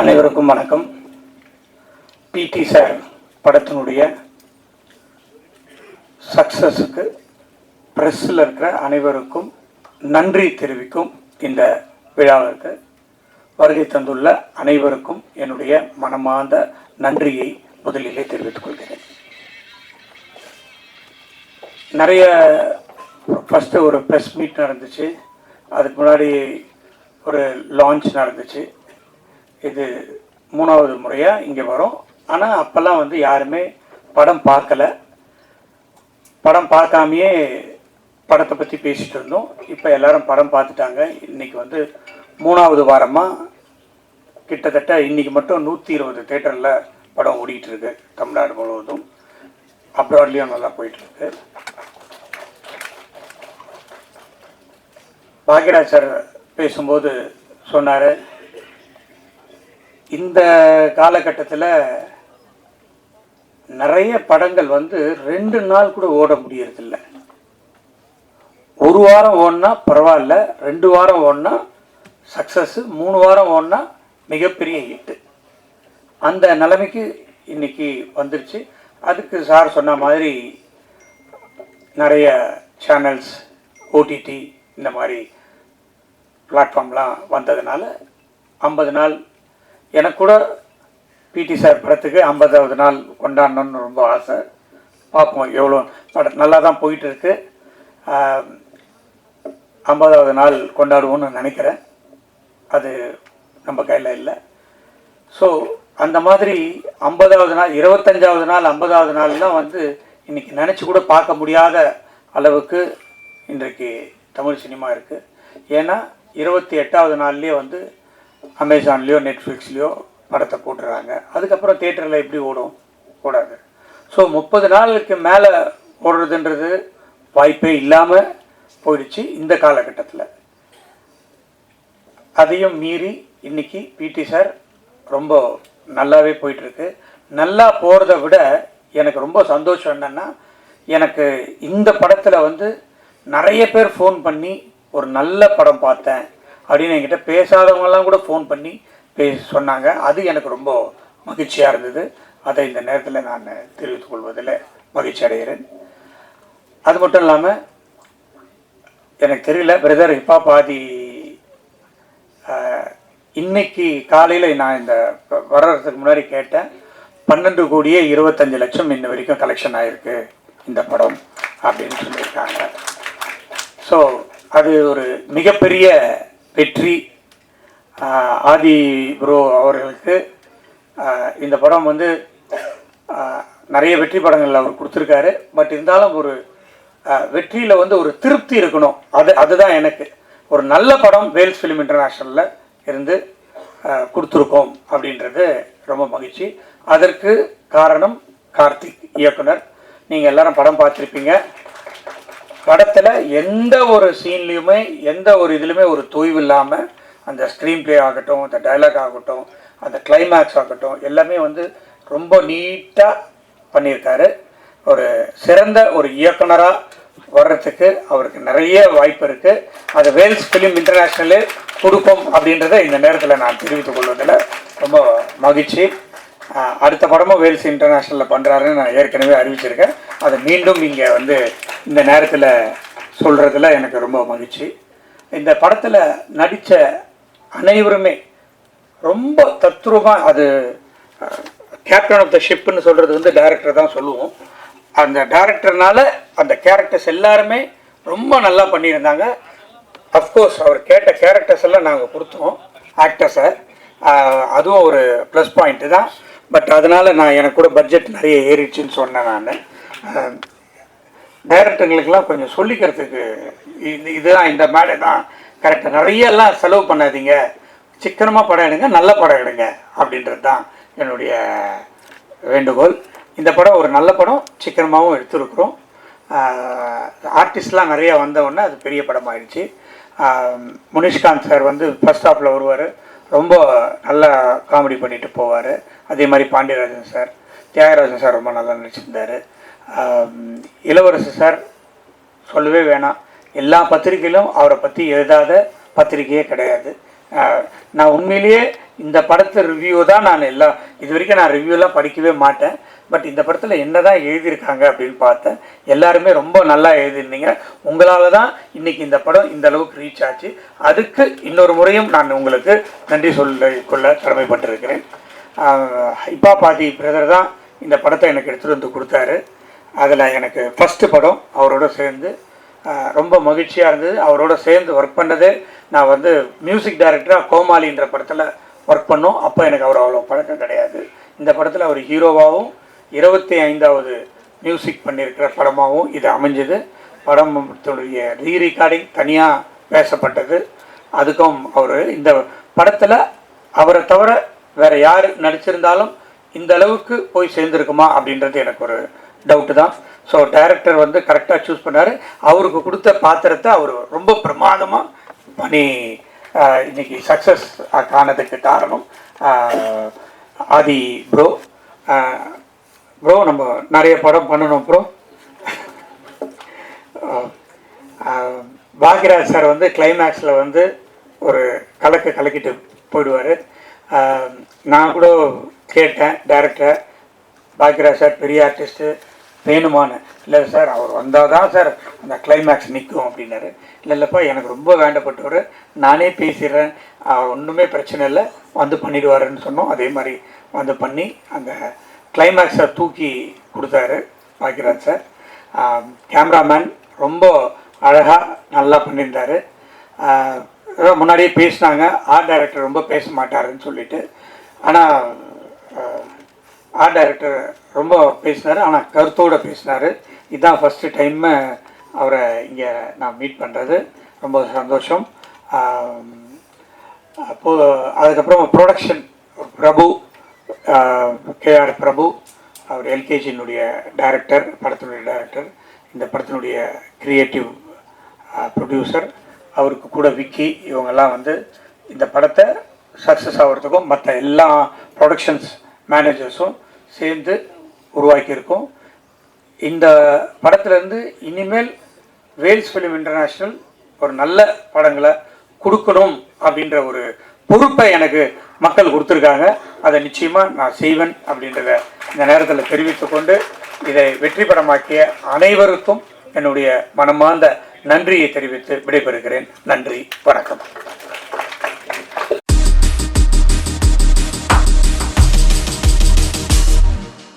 அனைவருக்கும் வணக்கம். பிடி சார் படத்தினுடைய சக்ஸஸுக்கு ப்ரெஸ்ஸில் இருக்கிற அனைவருக்கும் நன்றி தெரிவிக்கும் இந்த விழாவிற்கு வருகை தந்துள்ள அனைவருக்கும் என்னுடைய மனமார்ந்த நன்றியை முதலிலே தெரிவித்துக் கொள்கிறேன். நிறைய ஃபஸ்ட்டு ஒரு ப்ரெஸ் மீட் நடந்துச்சு. அதுக்கு முன்னாடி ஒரு லான்ச் நடந்துச்சு. இது மூணாவது முறையாக இங்கே வரும். ஆனால் அப்போல்லாம் வந்து யாருமே படம் பார்க்கல. படம் பார்க்காமையே படத்தை பற்றி பேசிகிட்டு இருந்தோம். இப்போ எல்லாரும் படம் பார்த்துட்டாங்க. இன்றைக்கி வந்து மூணாவது வாரமாக கிட்டத்தட்ட இன்றைக்கி மட்டும் நூற்றி இருபது தேட்டரில் படம் ஓடிட்டு இருக்கு தமிழ்நாடு முழுவதும். அப்ராட்லேயும் நல்லா போயிட்டுருக்கு. பாக்யராஜ் சார் பேசும்போது சொன்னார் இந்த காலகட்டத்தில் நிறைய படங்கள் வந்து ரெண்டு நாள் கூட ஓட முடியறதில்ல. ஒரு வாரம் ஓடினா பரவாயில்ல ரெண்டு வாரம் ஓடினா சக்ஸஸ்ஸு மூணு வாரம் ஓடினா மிகப்பெரிய ஹிட்டு அந்த நிலைமைக்கு இன்னைக்கு வந்துருச்சு. அதுக்கு சார் சொன்ன மாதிரி நிறைய சேனல்ஸ் ஓடிடி இந்த மாதிரி பிளாட்ஃபார்ம்லாம் வந்ததுனால ஐம்பது நாள் எனக்கு கூட பிடி சார் படத்துக்கு ஐம்பதாவது நாள் கொண்டாடணும்னு ரொம்ப ஆசை. பார்ப்போம் எவ்வளோ படம் நல்லா தான் போயிட்டு இருக்கு ஐம்பதாவது நாள் கொண்டாடுவோம்னு நினைக்கிறேன். அது நம்ம கையில் இல்லை. ஸோ அந்த மாதிரி ஐம்பதாவது நாள் இருபத்தஞ்சாவது நாள் ஐம்பதாவது நாள்லாம் வந்து இன்றைக்கி நினச்சி கூட பார்க்க முடியாத அளவுக்கு இன்றைக்கு தமிழ் சினிமா இருக்குது ஏன்னா இருபத்தி எட்டாவது நாள்லேயே வந்து அமேசான்லேயோ நெட்ஃப்ளிக்ஸ்லேயோ படத்தை போட்டுறாங்க. அதுக்கப்புறம் தேட்டரில் எப்படி ஓடும்? ஓடாது. ஸோ முப்பது நாளுக்கு மேலே ஓடுறதுன்றது வாய்ப்பே இல்லாமல் போயிடுச்சு இந்த காலகட்டத்தில். அதையும் மீறி இன்னைக்கு பிடி சார் ரொம்ப நல்லாவே போயிட்டுருக்கு. நல்லா போகிறத விட எனக்கு ரொம்ப சந்தோஷம் என்னென்னா எனக்கு இந்த படத்தில் வந்து நிறைய பேர் ஃபோன் பண்ணி ஒரு நல்ல படம் பார்த்தேன். அப்படின்னு என்கிட்ட பேசாதவங்கெல்லாம் கூட ஃபோன் பண்ணி பே சொன்னாங்க. அது எனக்கு ரொம்ப மகிழ்ச்சியாக இருந்தது. அதை இந்த நேரத்தில் நான் தெரிவித்துக் கொள்வதில் மகிழ்ச்சி அடைகிறேன். அது மட்டும் இல்லாமல் எனக்கு தெரியல பிரதர் இப்பா பாதி இன்னைக்கு காலையில் நான் இந்த வர்றதுக்கு முன்னாடி கேட்டேன். பன்னெண்டு கோடியே இருபத்தஞ்சு லட்சம் இன்ன வரைக்கும் கலெக்ஷன் ஆகிருக்கு இந்த படம் அப்படின்னு சொல்லியிருக்காங்க. ஸோ அது ஒரு மிகப்பெரிய வெற்றி ஆதி ப்ரோ அவர்களுக்கு இந்த படம் வந்து நிறைய வெற்றி படங்கள் அவர் கொடுத்துருக்காரு. பட் இருந்தாலும் ஒரு வெற்றியில் வந்து ஒரு திருப்தி இருக்கணும். அது அதுதான் எனக்கு. ஒரு நல்ல படம் வேல்ஸ் ஃபிலிம் இன்டர்நேஷ்னலில் இருந்து கொடுத்துருக்கோம் அப்படின்றது ரொம்ப மகிழ்ச்சி. அதற்கு காரணம் கார்த்திக் இயக்குனர். நீங்கள் எல்லாரும் படம் பார்த்துருப்பீங்க. படத்தில் எந்த ஒரு சீன்லேயுமே எந்த ஒரு இதுலையுமே ஒரு தொய்வு இல்லாமல் அந்த ஸ்க்ரீன் ப்ளே ஆகட்டும் அந்த டைலாக் ஆகட்டும் அந்த கிளைமேக்ஸ் ஆகட்டும் எல்லாமே வந்து ரொம்ப நீட்டாக பண்ணியிருக்காரு. ஒரு சிறந்த ஒரு இயக்குனராக வர்றதுக்கு அவருக்கு நிறைய வாய்ப்பு இருக்குது அது வேல்ஸ் ஃபிலிம் இன்டர்நேஷ்னலே கொடுக்கும் அப்படின்றத இந்த நேரத்தில் நான் தெரிவித்துக் கொள்வதில் ரொம்ப மகிழ்ச்சி. அடுத்த படமும் வேல்ஸ் இன்டர்நேஷ்னலில் பண்ணுறாருன்னு நான் ஏற்கனவே அறிவிச்சிருக்கேன். அதை மீண்டும் இங்கே வந்து இந்த நேரத்தில் சொல்கிறதுல எனக்கு ரொம்ப மகிழ்ச்சி. இந்த படத்தில் நடித்த அனைவருமே ரொம்ப தத்ரூபமாக அது கேப்டன் ஆஃப் த ஷிப்புன்னு சொல்கிறது வந்து டேரக்டர் தான் சொல்லுவோம். அந்த டேரக்டர்னால அந்த கேரக்டர்ஸ் எல்லாருமே ரொம்ப நல்லா பண்ணியிருந்தாங்க. அஃப்கோர்ஸ் அவர் கேட்ட கேரக்டர்ஸ் எல்லாம் நாங்கள் கொடுத்தோம். ஆக்டர்ஸை அதுவும் ஒரு ப்ளஸ் பாயிண்ட்டு தான். பட் அதனால் நான் எனக்கு கூட பட்ஜெட் நிறைய ஏறிடுச்சுன்னு சொன்னேன் நான். டைரக்டர்களுக்கெல்லாம் கொஞ்சம் சொல்லிக்கிறதுக்கு இது இதுதான் இந்த மேடை தான். கரெக்டாக நிறையெல்லாம் செலவு பண்ணாதீங்க. சிக்கனமாக படம் எடுங்க நல்ல படம் எடுங்க அப்படின்றது தான் என்னுடைய வேண்டுகோள். இந்த படம் ஒரு நல்ல படம் சிக்கனமாகவும் எடுத்துருக்குறோம். ஆர்டிஸ்ட்லாம் நிறைய வந்தவுடனே அது பெரிய படம் ஆயிடுச்சு முனிஷ்காந்த் சார் வந்து ஃபஸ்ட் ஹாஃபில் வருவார். ரொம்ப நல்லா காமெடி பண்ணிட்டு போவார். அதே மாதிரி பாண்டியராஜன் சார். தியாகராஜன் சார் ரொம்ப நல்லா நடிச்சிருந்தார். இளவரசு சார் சொல்லவே வேணாம். எல்லா பத்திரிகையிலும் அவரை பற்றி எழுதாத பத்திரிகையே கிடையாது. நான் உண்மையிலேயே இந்த படத்தை ரிவ்யூ தான் நான் எல்லாம் இது வரைக்கும் நான் ரிவ்யூலாம் படிக்கவே மாட்டேன். பட் இந்த படத்தில் என்ன தான் எழுதியிருக்காங்க அப்படின்னு பார்த்தேன். எல்லாருமே ரொம்ப நல்லா எழுதியிருந்தீங்க. உங்களால் தான் இன்றைக்கி இந்த படம் இந்த அளவுக்கு ரீச் ஆச்சு. அதுக்கு இன்னொரு முறையும் நான் உங்களுக்கு நன்றி சொல்ல கொள்ள கடமைப்பட்டிருக்கிறேன். ஆஹ் இப்பா பாதி பிரதர் தான் இந்த படத்தை எனக்கு எடுத்துகிட்டு வந்து கொடுத்தாரு. அதில் எனக்கு ஃபஸ்ட்டு படம் அவரோட சேர்ந்து ரொம்ப மகிழ்ச்சியாக இருந்தது. அவரோட சேர்ந்து ஒர்க் பண்ணது நான் வந்து மியூசிக் டைரக்டராக கோமாளின்ற படத்தில் ஒர்க் பண்ணோம். அப்போ எனக்கு அவர் அவ்வளோ பழக்கம் கிடையாது. இந்த படத்தில் அவர் ஹீரோவாகவும் இருபத்தி ஐந்தாவது மியூசிக் பண்ணியிருக்கிற படமாகவும் இது அமைஞ்சது. படத்துடைய ரீ ரெக்கார்டிங் தனியாக பேசப்பட்டது. அதுக்கும் அவர் இந்த படத்தில் அவரை தவிர வேறு யார் நடிச்சிருந்தாலும் இந்த அளவுக்கு போய் சேர்ந்துருக்குமா அப்படின்றது எனக்கு ஒரு டவுட்டு தான். ஸோ டைரக்டர் வந்து கரெக்டாக சூஸ் பண்ணார். அவருக்கு கொடுத்த பாத்திரத்தை அவர் ரொம்ப பிரமாதமாக பண்ணி இன்னைக்கு சக்ஸஸ் காணதுக்கு காரணம் ஆதி ப்ரோ ப்ரோ நம்ம நிறைய படம் பண்ணணும் ப்ரோ பாக்யராஜ் சார் வந்து கிளைமேக்ஸில் வந்து ஒரு கலக்க கலக்கிட்டு போயிடுவார். நான் கூட கேட்டேன் டேரக்டர் பாக்கியராஜ் சார் பெரிய ஆர்டிஸ்ட்டு வேணுமான்னு. இல்லை சார் அவர் வந்தால் தான் சார் அந்த கிளைமேக்ஸ் நிற்கும் அப்படின்னாரு. இல்லை இல்லைப்பா எனக்கு ரொம்ப வேண்டப்பட்டவர். நானே பேசிடுறேன். ஒன்றுமே பிரச்சனை இல்லை. வந்து பண்ணிடுவாருன்னு சொன்னோம். அதே மாதிரி வந்து பண்ணி அந்த கிளைமேக்ஸை தூக்கி கொடுத்தாரு பாக்கியராஜ் சார். கேமராமேன் ரொம்ப அழகாக நல்லா பண்ணியிருந்தாரு. முன்னாடியே பேசினாங்க. ஆர்ட் டைரக்டர் ரொம்ப பேச மாட்டாருன்னு சொல்லிட்டு. ஆனால் ஆர்ட் டைரக்டர் ரொம்ப பேசினார். ஆனால் கருத்தோடு பேசினார். இதுதான் ஃபஸ்ட்டு டைம்மு அவரை இங்கே நான் மீட் பண்ணுறது ரொம்ப சந்தோஷம். அப்போது அதுக்கப்புறம் ப்ரொடக்ஷன் பிரபு கேஆர் பிரபு அவர் எல்கேஜியினுடைய டைரக்டர் படத்தினுடைய டைரக்டர் இந்த படத்தினுடைய கிரியேட்டிவ் ப்ரொடியூசர் அவருக்கு கூட விக்கி இவங்கெல்லாம் வந்து இந்த படத்தை சக்ஸஸ் ஆகிறதுக்கும் மற்ற எல்லா ப்ரொடக்ஷன்ஸ் மேனேஜர்ஸும் சேர்ந்து உருவாக்கியிருக்கோம். இந்த படத்துலேருந்து இனிமேல் வேல்ஸ் ஃபிலிம் இன்டர்நேஷ்னல் ஒரு நல்ல படங்களை கொடுக்கணும் அப்படின்ற ஒரு பொறுப்பை எனக்கு மக்கள் கொடுத்துருக்காங்க. அதை நிச்சயமாக நான் செய்வேன் அப்படின்றத இந்த நேரத்தில் தெரிவித்துக்கொண்டு இதை வெற்றி படமாக்கிய அனைவருக்கும் என்னுடைய மனமார்ந்த நன்றியை தெரிவித்து விடைபெறுகிறேன். நன்றி வணக்கம்.